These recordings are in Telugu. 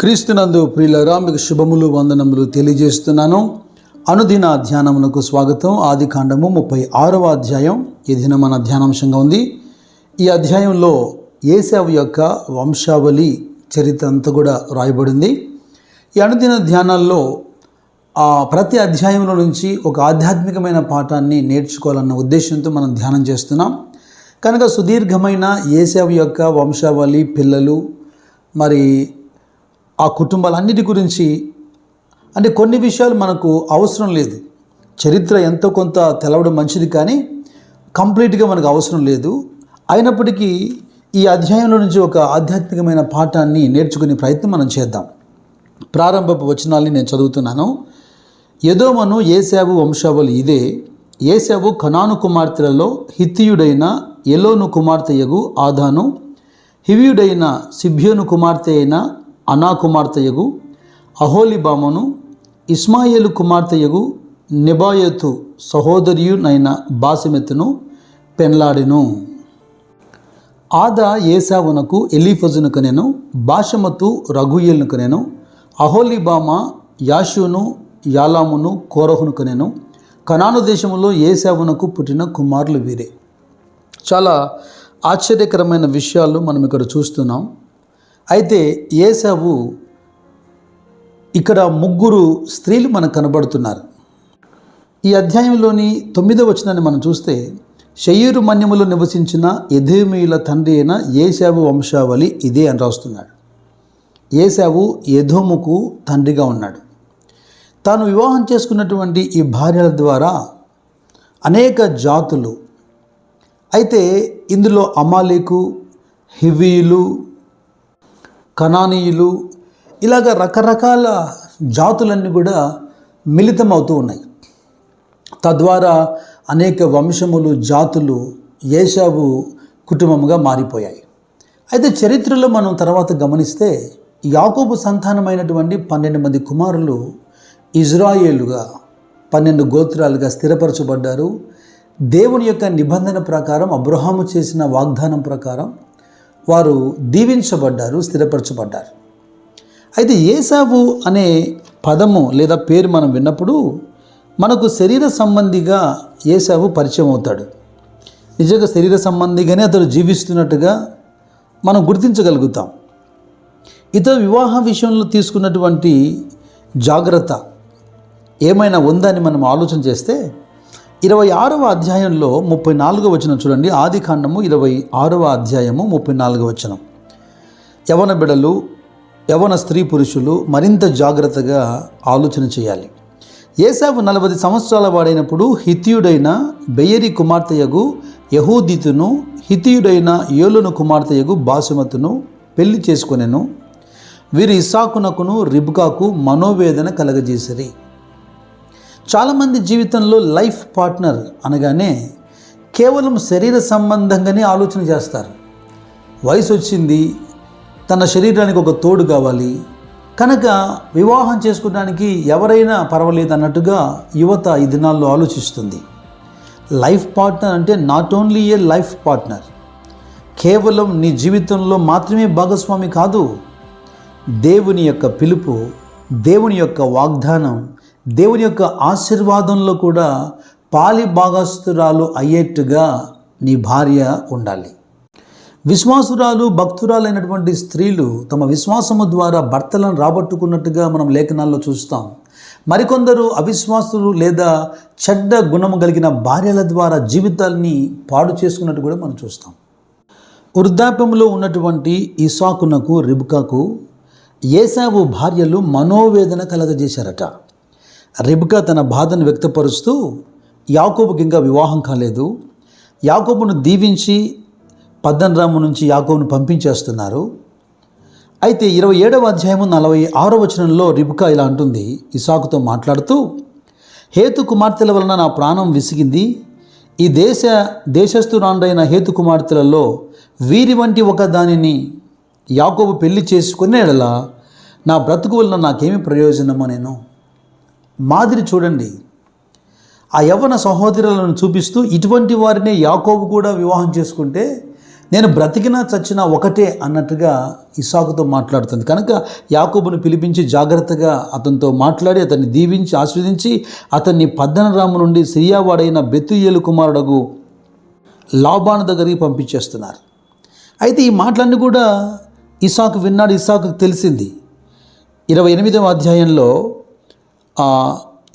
క్రీస్తునందు ప్రియులరా మీకు శుభములు వందనములు తెలియజేస్తున్నాను. అనుదిన ధ్యానమునకు స్వాగతం. ఆది కాండము ముప్పై ఆరవ అధ్యాయం. ఈ దిన మన ధ్యానాంశంగా ఉంది. ఈ అధ్యాయంలో ఏసావు యొక్క వంశావళి చరిత్ర అంతా కూడా రాయబడింది. ఈ అనుదిన ధ్యానాల్లో ఆ ప్రతి అధ్యాయంలో నుంచి ఒక ఆధ్యాత్మికమైన పాఠాన్ని నేర్చుకోవాలన్న ఉద్దేశంతో మనం ధ్యానం చేస్తున్నాం. కనుక సుదీర్ఘమైన ఏసావు యొక్క వంశావళి పిల్లలు మరి ఆ కుటుంబాలన్నిటి గురించి అంటే కొన్ని విషయాలు మనకు అవసరం లేదు. చరిత్ర ఎంతో కొంత తెలవడం మంచిది కానీ కంప్లీట్గా మనకు అవసరం లేదు. అయినప్పటికీ ఈ అధ్యాయంలో నుంచి ఒక ఆధ్యాత్మికమైన పాఠాన్ని నేర్చుకునే ప్రయత్నం మనం చేద్దాం. ప్రారంభపు వచనాల్ని నేను చదువుతున్నాను. యదోమను ఏసావు వంశావళి ఇదే. ఏసావు కనాను కుమార్తెలలో హిత్తియుడైన ఎలోను కుమార్తెయగు ఆదాను హివియుడైన సిభ్యోను కుమార్తె అయిన అనా కుమార్తెయగు అహోలిబామను ఇస్మాయేలు కుమార్తెయగు నిబాయతు సహోదరియునైన బాసిమెతును పెన్లాడెను. ఆదా ఏసావునకు ఎలీఫజును కనెను బాషమతు రఘుయేలును కనెను అహోలిబామ యాషును యాలామును కోరహును కనెను కనాను దేశములో ఏసావునకు పుట్టిన కుమారులు వీరే. చాలా ఆశ్చర్యకరమైన విషయాలు మనం ఇక్కడ చూస్తున్నాం. అయితే ఏసావు ఇక్కడ ముగ్గురు స్త్రీలు మనకు కనబడుతున్నారు. ఈ అధ్యాయంలోని తొమ్మిదో వచనాన్ని మనం చూస్తే షయ్యూరు మన్యములో నివసించిన ఎధేమీయుల తండ్రి అయిన ఏసావు వంశావళి ఇదే అని రాస్తున్నాడు. ఏసావు ఎధోముకు తండ్రిగా ఉన్నాడు. తాను వివాహం చేసుకున్నటువంటి ఈ భార్యల ద్వారా అనేక జాతులు అయితే ఇందులో అమాలేకు హివీలు కణానీయులు ఇలాగ రకరకాల జాతులన్నీ కూడా మిళితమవుతూ ఉన్నాయి. తద్వారా అనేక వంశములు జాతులు ఏషావు కుటుంబముగా మారిపోయాయి. అయితే చరిత్రలో మనం తర్వాత గమనిస్తే యాకోబు సంతానమైనటువంటి పన్నెండు మంది కుమారులు ఇజ్రాయేలుగా పన్నెండు గోత్రాలుగా స్థిరపరచబడ్డారు. దేవుని యొక్క నిబంధన ప్రకారం అబ్రహాము చేసిన వాగ్దానం ప్రకారం వారు దీవించబడ్డారు స్థిరపరచబడ్డారు. అయితే ఏసావు అనే పదము లేదా పేరు మనం విన్నప్పుడు మనకు శరీర సంబంధిగా ఏసావు పరిచయం అవుతాడు. నిజంగా శరీర సంబంధిగానే అతడు జీవిస్తున్నట్టుగా మనం గుర్తించగలుగుతాం. ఇతర వివాహ విషయంలో తీసుకున్నటువంటి జాగ్రత్త ఏమైనా ఉందని మనం ఆలోచన చేస్తే ఇరవై ఆరవ అధ్యాయంలో ముప్పై నాలుగో వచనం చూడండి. ఆది కాండము ఇరవై ఆరవ అధ్యాయము ముప్పై నాలుగో వచనం. యవన బిడలు యవన స్త్రీ పురుషులు మరింత జాగ్రత్తగా ఆలోచన చేయాలి. ఏసావు నలభై సంవత్సరాల వాడైనప్పుడు హితియుడైన బెయ్యరి కుమార్తెయగు యహూదితును హితియుడైన ఏలును కుమార్తెయగు బాసుమతును పెళ్ళి చేసుకొనెను. వీరు ఇసాకునకును రిబ్కాకు మనోవేదన కలగజేసిరి. చాలామంది జీవితంలో లైఫ్ పార్ట్నర్ అనగానే కేవలం శరీర సంబంధంగానే ఆలోచన చేస్తారు. వయసు వచ్చింది తన శరీరానికి ఒక తోడు కావాలి కనుక వివాహం చేసుకోవడానికి ఎవరైనా పర్వాలేదు అన్నట్టుగా యువత ఈ దినాల్లో ఆలోచిస్తుంది. లైఫ్ పార్ట్నర్ అంటే not only a life partner కేవలం నీ జీవితంలో మాత్రమే భాగస్వామి కాదు దేవుని యొక్క పిలుపు దేవుని యొక్క వాగ్దానం దేవుని యొక్క ఆశీర్వాదంలో కూడా పాలి భాగస్తురాలు అయ్యేట్టుగా నీ భార్య ఉండాలి. విశ్వాసురాలు భక్తురాలైనటువంటి స్త్రీలు తమ విశ్వాసము ద్వారా భర్తలను రాబట్టుకున్నట్టుగా మనం లేఖనాల్లో చూస్తాం. మరికొందరు అవిశ్వాసులు లేదా చెడ్డ గుణము కలిగిన భార్యల ద్వారా జీవితాల్ని పాడు చేసుకున్నట్టు కూడా మనం చూస్తాం. వృద్ధాప్యంలో ఉన్నటువంటి ఇసాకునకు రిబుకాకు ఏసావు భార్యలు మనోవేదన కలగజేశారట. రిబ్కా తన బాధను వ్యక్తపరుస్తూ యాకోబుకి ఇంకా వివాహం కాలేదు. యాకోబును దీవించి పద్దనరాము నుంచి యాకోబును పంపించేస్తున్నారు. అయితే ఇరవై ఏడవ అధ్యాయము నలభై ఆరో వచనంలో రిబ్కా ఇలా అంటుంది ఇసాకుతో మాట్లాడుతూ హేతు కుమార్తెల వలన నా ప్రాణం విసిగింది. ఈ దేశ దేశస్థురాండైన హేతు కుమార్తెలలో వీరి వంటి ఒక దానిని యాకోబు పెళ్ళి చేసుకునేలా నా బ్రతుకు వలన నాకేమి ప్రయోజనమో నేను మాదిరి చూడండి. ఆ యవ్వన సహోదరులను చూపిస్తూ ఇటువంటి వారినే యాకోబు కూడా వివాహం చేసుకుంటే నేను బ్రతికినా చచ్చినా ఒకటే అన్నట్టుగా ఇసాకుతో మాట్లాడుతుంది. కనుక యాకోబును పిలిపించి జాగ్రత్తగా అతనితో మాట్లాడి అతన్ని దీవించి ఆస్వాదించి అతన్ని పద్దనరాము నుండి సిరియావాడైన బెతుయేలు కుమారుడగు లాభాను దగ్గరికి పంపించేస్తున్నారు. అయితే ఈ మాటలన్నీ కూడా ఇసాకు విన్నాడు ఇసాకు తెలిసింది. ఇరవై ఎనిమిదవ అధ్యాయంలో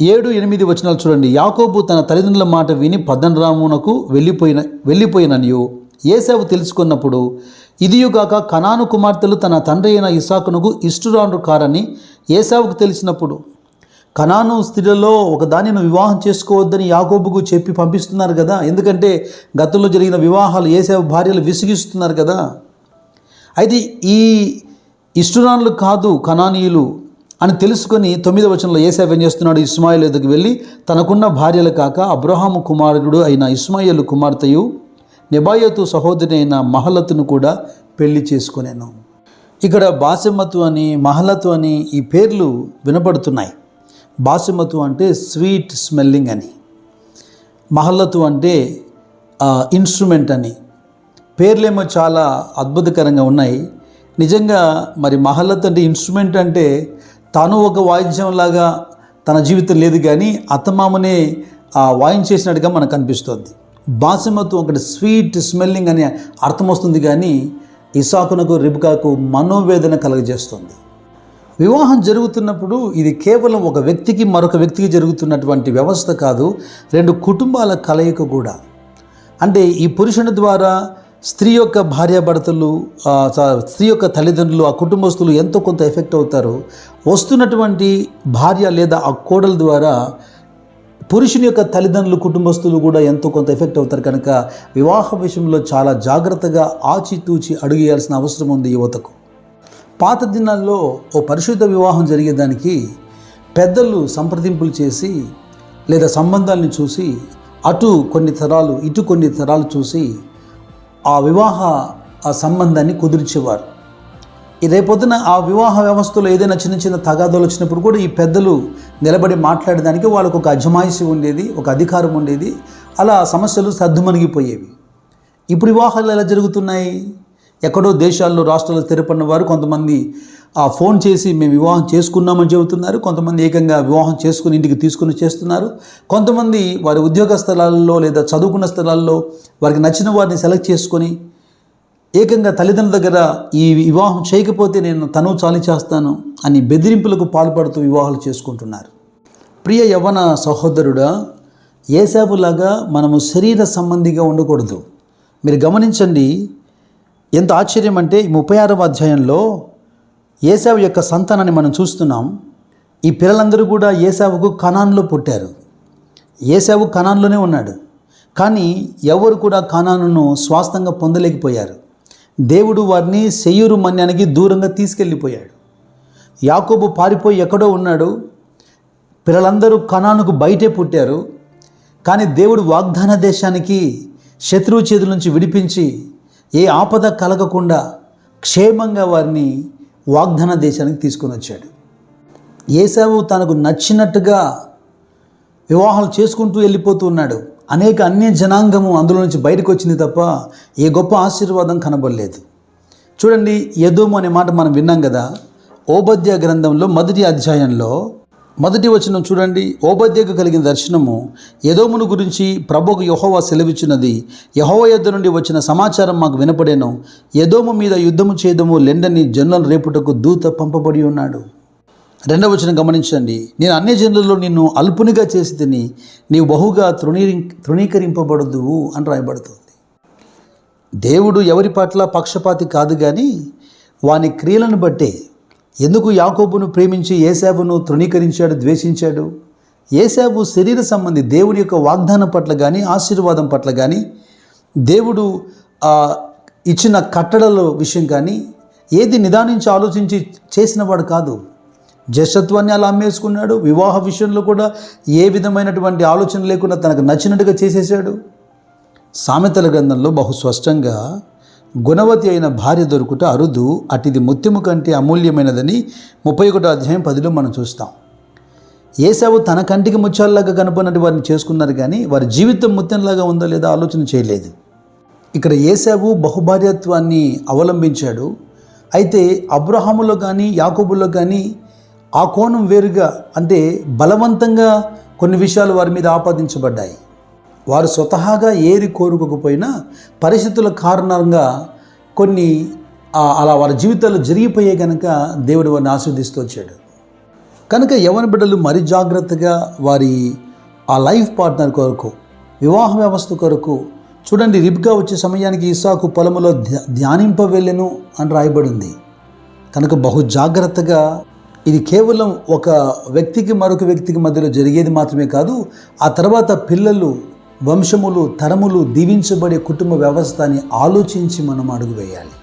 ఏడు ఎనిమిది వచనాలు చూడండి. యాకోబు తన తల్లిదండ్రుల మాట విని పద్దనరామునకు వెళ్ళిపోయిన వెళ్ళిపోయిననియు. ఏసావు తెలుసుకున్నప్పుడు ఇదియుగాక కనాను కుమార్తెలు తన తండ్రి అయిన ఇసాకునకు ఇష్టురాండ్రు కారని ఏసావుకు తెలిసినప్పుడు కనాను స్త్రీలలో ఒక దానిని వివాహం చేసుకోవద్దని యాకోబుకు చెప్పి పంపిస్తున్నారు కదా. ఎందుకంటే గతంలో జరిగిన వివాహాలు ఏసావు భార్యలు విసిగిస్తున్నారు కదా. అయితే ఈ ఇష్టురాన్లు కాదు కనానీయులు. అని తెలుసుకొని తొమ్మిది వచనంలో ఏసాఫ్ ఏం చేస్తున్నాడు? ఇస్మాయిల్ ఎదుకు వెళ్ళి తనకున్న భార్యలు కాక అబ్రహాము కుమారుడు అయిన ఇస్మాయిల్ కుమార్తెయు నిబాయతు సహోదరి అయిన మహలతును కూడా పెళ్ళి చేసుకునేను. ఇక్కడ బాసిమతు అని మహలతు అని ఈ పేర్లు వినపడుతున్నాయి. బాసిమతు అంటే స్వీట్ స్మెల్లింగ్ అని. మహల్లతు అంటే ఇన్స్ట్రుమెంట్ అని. పేర్లేమో చాలా అద్భుతకరంగా ఉన్నాయి. నిజంగా మరి మహల్లత్ అంటే ఇన్స్ట్రుమెంట్ అంటే తాను ఒక వాయిద్యంలాగా తన జీవితం లేదు కానీ అత్తమామనే ఆ వాయించేసినట్టుగా మనకు అనిపిస్తుంది. బాసిమత్వం ఒకటి స్వీట్ స్మెల్లింగ్ అనే అర్థం వస్తుంది కానీ ఇసాకునకు రిబికాకు మనోవేదన కలుగజేస్తుంది. వివాహం జరుగుతున్నప్పుడు ఇది కేవలం ఒక వ్యక్తికి మరొక వ్యక్తికి జరుగుతున్నటువంటి వ్యవస్థ కాదు రెండు కుటుంబాల కలయిక కూడా. అంటే ఈ పురుషుని ద్వారా స్త్రీ యొక్క భార్యాభర్తలు స్త్రీ యొక్క తల్లిదండ్రులు ఆ కుటుంబస్తులు ఎంతో కొంత ఎఫెక్ట్ అవుతారు. వస్తున్నటువంటి భార్య లేదా ఆ కోడల ద్వారా పురుషుని యొక్క తల్లిదండ్రులు కుటుంబస్తులు కూడా ఎంతో కొంత ఎఫెక్ట్ అవుతారు. కనుక వివాహ విషయంలో చాలా జాగ్రత్తగా ఆచితూచి అడుగేయాల్సిన అవసరం ఉంది యువతకు. పాత దినాల్లో ఓ పరిశుద్ధ వివాహం జరిగేదానికి పెద్దలు సంప్రదింపులు చేసి లేదా సంబంధాలను చూసి అటు కొన్ని తరాలు ఇటు కొన్ని తరాలు చూసి ఆ వివాహ ఆ సంబంధాన్ని కుదిర్చేవారు. రేపొద్దున ఆ వివాహ వ్యవస్థలో ఏదైనా చిన్న చిన్న తగాదాలు వచ్చినప్పుడు కూడా ఈ పెద్దలు నిలబడి మాట్లాడడానికి వాళ్ళకు ఒక అజమాయిషి ఉండేది ఒక అధికారం ఉండేది. అలా సమస్యలు సర్దుమణిగిపోయేవి. ఇప్పుడు వివాహాలు ఎలా జరుగుతున్నాయి? ఎక్కడో దేశాల్లో రాష్ట్రాల్లో స్థిరపడిన వారు కొంతమంది ఆ ఫోన్ చేసి మేము వివాహం చేసుకున్నామని చెబుతున్నారు. కొంతమంది ఏకంగా వివాహం చేసుకుని ఇంటికి తీసుకుని చేస్తున్నారు కొంతమంది వారి ఉద్యోగ స్థలాల్లో లేదా చదువుకున్న స్థలాల్లో వారికి నచ్చిన వారిని సెలెక్ట్ చేసుకొని ఏకంగా తల్లిదండ్రుల దగ్గర ఈ వివాహం చేయకపోతే నేను తను చాలి చేస్తాను అని బెదిరింపులకు పాల్పడుతూ వివాహాలు చేసుకుంటున్నారు. ప్రియ యవన సహోదరుడా ఏసావులాగా మనము శరీర సంబంధిగా ఉండకూడదు. మీరు గమనించండి ఎంత ఆశ్చర్యం అంటే ఈ ముప్పై ఆరవ అధ్యాయంలో ఏసావు యొక్క సంతానాన్ని మనం చూస్తున్నాం. ఈ పిల్లలందరూ కూడా ఏసావుకు కణాన్లో పుట్టారు. ఏసావు కణాన్లోనే ఉన్నాడు. కానీ ఎవరు కూడా కానానును స్వాస్థంగా పొందలేకపోయారు. దేవుడు వారిని సెయ్యూరు మన్యానికి దూరంగా తీసుకెళ్ళిపోయాడు. యాకోబు పారిపోయి ఎక్కడో ఉన్నాడు. పిల్లలందరూ కణానుకు బయటే పుట్టారు. కానీ దేవుడు వాగ్దాన దేశానికి శత్రువు చేతుల నుంచి విడిపించి ఏ ఆపద కలగకుండా క్షేమంగా వారిని వాగ్దాన దేశానికి తీసుకొని వచ్చాడు. ఏసావు తనకు నచ్చినట్టుగా వివాహాలు చేసుకుంటూ వెళ్ళిపోతూ ఉన్నాడు. అనేక అన్య జనాంగము అందులో నుంచి బయటకు వచ్చింది తప్ప ఏ గొప్ప ఆశీర్వాదం కనబడలేదు. చూడండి యదోము అనే మాట మనం విన్నాం కదా ఓబద్య గ్రంథంలో మొదటి అధ్యాయంలో మొదటి వచనం చూడండి ఓబద్యకు కలిగిన దర్శనము యదోమును గురించి ప్రభుకు యహోవా సెలవిచ్చినది. యహోవ యొద్ద నుండి వచ్చిన సమాచారం మాకు వినపడేను. యదోము మీద యుద్ధము చేయదము లెండని జనులను రేపుటకు దూత పంపబడి ఉన్నాడు. రెండవ వచ్చిన గమనించండి. నేను అన్ని జనులలో నిన్ను అల్పునిగా చేసి తిని నీవు బహుగా తృణీ తృణీకరింపబడదు అని రాయబడుతుంది. దేవుడు ఎవరి పట్ల పక్షపాతి కాదు కానీ వాని క్రియలను బట్టే. ఎందుకు యాకోబును ప్రేమించి ఏసాబును తృణీకరించాడు ద్వేషించాడు? ఏసాబు శరీర సంబంధి దేవుని యొక్క వాగ్దానం పట్ల కానీ ఆశీర్వాదం పట్ల కానీ దేవుడు ఇచ్చిన కట్టడల విషయం కానీ ఏది నిదానించి ఆలోచించి చేసినవాడు కాదు. జసత్వాన్ని అలా అమ్మేసుకున్నాడు. వివాహ విషయంలో కూడా ఏ విధమైనటువంటి ఆలోచన లేకుండా తనకు నచ్చినట్టుగా చేసేసాడు. సామెతల గ్రంథంలో బహు స్పష్టంగా గుణవతి అయిన భార్య దొరుకుట అరుదు అటిది ముత్యము కంటే అమూల్యమైనదని ముప్పై ఒకటో అధ్యాయం పదిలో మనం చూస్తాం. ఏసావు తన కంటికి ముత్యాలలాగా కనపడినట్టు వారిని చేసుకున్నారు కానీ వారి జీవితం ముత్యంలాగా ఉందో లేదో ఆలోచన చేయలేదు. ఇక్కడ ఏసావు బహుభార్యత్వాన్ని అవలంబించాడు. అయితే అబ్రహాములో కానీ యాకోబులో కానీ ఆ కోణం వేరుగా అంటే బలవంతంగా కొన్ని విషయాలు వారి మీద ఆపాదించబడ్డాయి. వారు స్వతహాగా ఏరి కోరుకోకపోయినా పరిస్థితుల కారణంగా కొన్ని అలా వారి జీవితాలు జరిగిపోయే కనుక దేవుడు వారిని ఆస్వాదిస్తూ వచ్చాడు. కనుక యవన బిడ్డలు మరి జాగ్రత్తగా వారి ఆ లైఫ్ పార్ట్నర్ కొరకు వివాహ వ్యవస్థ కొరకు చూడండి రిబ్గా వచ్చే సమయానికి ఇసాకు పొలములో ధ్యా ధ్యానింప వెళ్ళెను అని రాయబడింది. కనుక బహు జాగ్రత్తగా ఇది కేవలం ఒక వ్యక్తికి మరొక వ్యక్తికి మధ్యలో జరిగేది మాత్రమే కాదు ఆ తర్వాత పిల్లలు వంశములు తరములు దీవించబడే కుటుంబ వ్యవస్థ అని ఆలోచించి మనం అడుగు వేయాలి.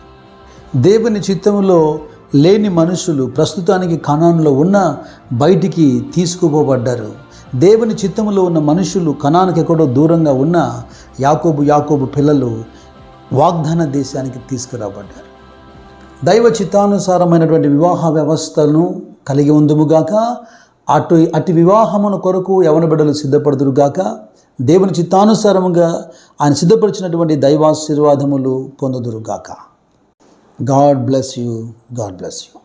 దేవుని చిత్తంలో లేని మనుషులు ప్రస్తుతానికి కణాన్లో ఉన్న బయటికి తీసుకుపోబడ్డారు. దేవుని చిత్తంలో ఉన్న మనుషులు కణానికి ఎక్కడో దూరంగా ఉన్న యాకోబు యాకోబు పిల్లలు వాగ్దాన దేశానికి తీసుకురాబడ్డారు. దైవ చిత్తానుసారమైనటువంటి వివాహ వ్యవస్థను కలిగి ఉందుముగాక అటు అటు వివాహమును కొరకు యవన బిడ్డలు సిద్ధపడుదురుగాక దేవుని చిత్తానుసారముగా ఆయన సిద్ధపరిచినటువంటి దైవాశీర్వాదములు పొందుదురుగాక God bless you God bless you.